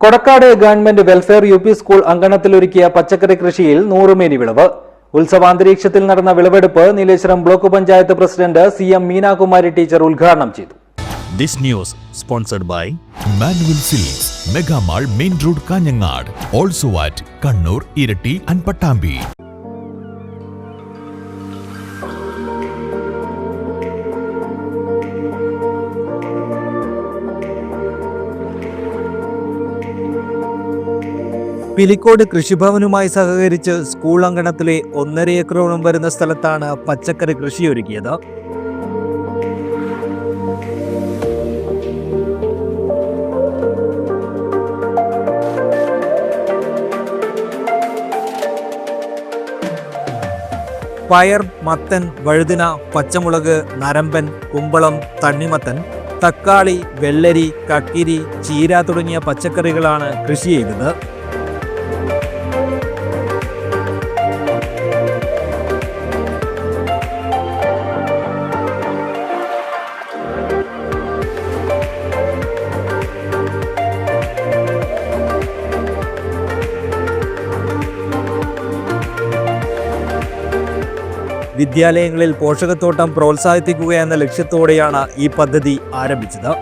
Kodakkad government welfare U P school അങ്കണത്തിലൊരുക്കിയ പച്ചക്കറി കൃഷിയിൽ നൂറുമേനി വിളവ്. ഉത്സവാന്തരീക്ഷത്തിൽ നടന്ന വിളവെടുപ്പ് Nileshwaram block panchayat president C M Meenakumari teacher ഉദ്ഘാടനം ചെയ്തു. This news sponsored by Manuel silks megamall main road Kanhangad also at Kannur Iritty and Pattambi Pilicode കൃഷിഭവനുമായി സഹകരിച്ച് സ്കൂൾ അങ്കണത്തിലെ ഒന്നര ഏക്കറോളം വരുന്ന സ്ഥലത്താണ് പച്ചക്കറി കൃഷി കൃഷിയൊരുക്കിയത്. പയർ മത്തൻ വഴുതിന പച്ചമുളക് നരമ്പൻ കുമ്പളം തണ്ണിമത്തൻ തക്കാളി വെള്ളരി കക്കിരി ചീര തുടങ്ങിയ പച്ചക്കറികളാണ് കൃഷി ചെയ്തത്. വിദ്യാലയങ്ങളിൽ പോഷകത്തോട്ടം പ്രോത്സാഹിപ്പിക്കുക എന്ന ലക്ഷ്യത്തോടെയാണ് ഈ പദ്ധതി ആരംഭിച്ചത്.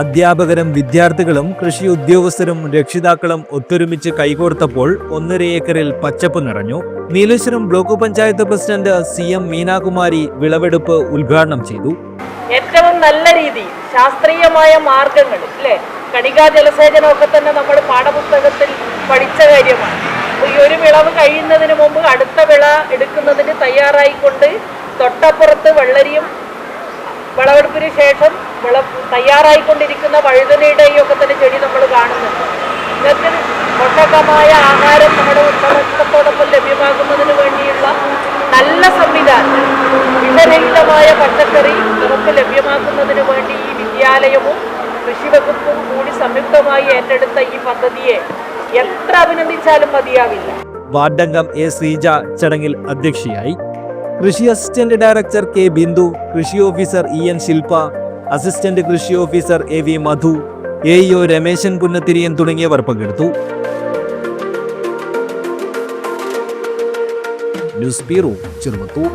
അധ്യാപകരും വിദ്യാർത്ഥികളും കൃഷി ഉദ്യോഗസ്ഥരും രക്ഷിതാക്കളും ഒത്തൊരുമിച്ച് കൈകോർത്തപ്പോൾ ഒന്നര ഏക്കറിൽ പച്ചപ്പ് നിറഞ്ഞു. Nileshwaram block panchayat president C M Meenakumari വിളവെടുപ്പ് ഉദ്ഘാടനം ചെയ്തു. ഏറ്റവും നല്ല രീതി ശാസ്ത്രീയമായ മാർഗങ്ങൾ അല്ലേ? കണികാ ജലസേചനമൊക്കെ തന്നെ നമ്മുടെ പാഠപുസ്തകത്തിൽ പഠിച്ച കാര്യമാണ്. ഈ ഒരു വിളവ് കഴിയുന്നതിന് മുമ്പ് അടുത്ത വിള എടുക്കുന്നതിന് തയ്യാറായിക്കൊണ്ട് തൊട്ടപ്പുറത്ത് വെള്ളരിയും വിളവെടുപ്പിന് ശേഷം വിള തയ്യാറായിക്കൊണ്ടിരിക്കുന്ന വഴുതനയുടെയും ഒക്കെ തന്നെ ചെടി നമ്മൾ കാണുന്നുണ്ട്. ഇന്നത്തെ പോഷകമായ ആഹാരം നമ്മുടെ ഉത്സവത്തോടൊപ്പം ലഭ്യമാകുന്നതിന് വേണ്ടിയുള്ള നല്ല സംവിധാനം. വിഷരഹിതമായ പച്ചക്കറി നമുക്ക് ലഭ്യമാക്കുന്നതിന് വേണ്ടി ഈ വിദ്യാലയവും കൃഷിവകുപ്പും കൂടി സംയുക്തമായി ഏറ്റെടുത്ത ഈ പദ്ധതിയെ എത്ര അഭിനന്ദിച്ചാലും മതിയാവില്ല. വാർഡംഗം എ ശ്രീജ ചടങ്ങിൽ അധ്യക്ഷയായി. കൃഷി അസിസ്റ്റന്റ് ഡയറക്ടർ കെ ബിന്ദു കൃഷി officer E N Shilpa assistant കൃഷി officer A V Madhu A E O Rameshan Punnathiriyan തുടങ്ങിയവർ പങ്കെടുത്തു. News bureau Cheruvathur.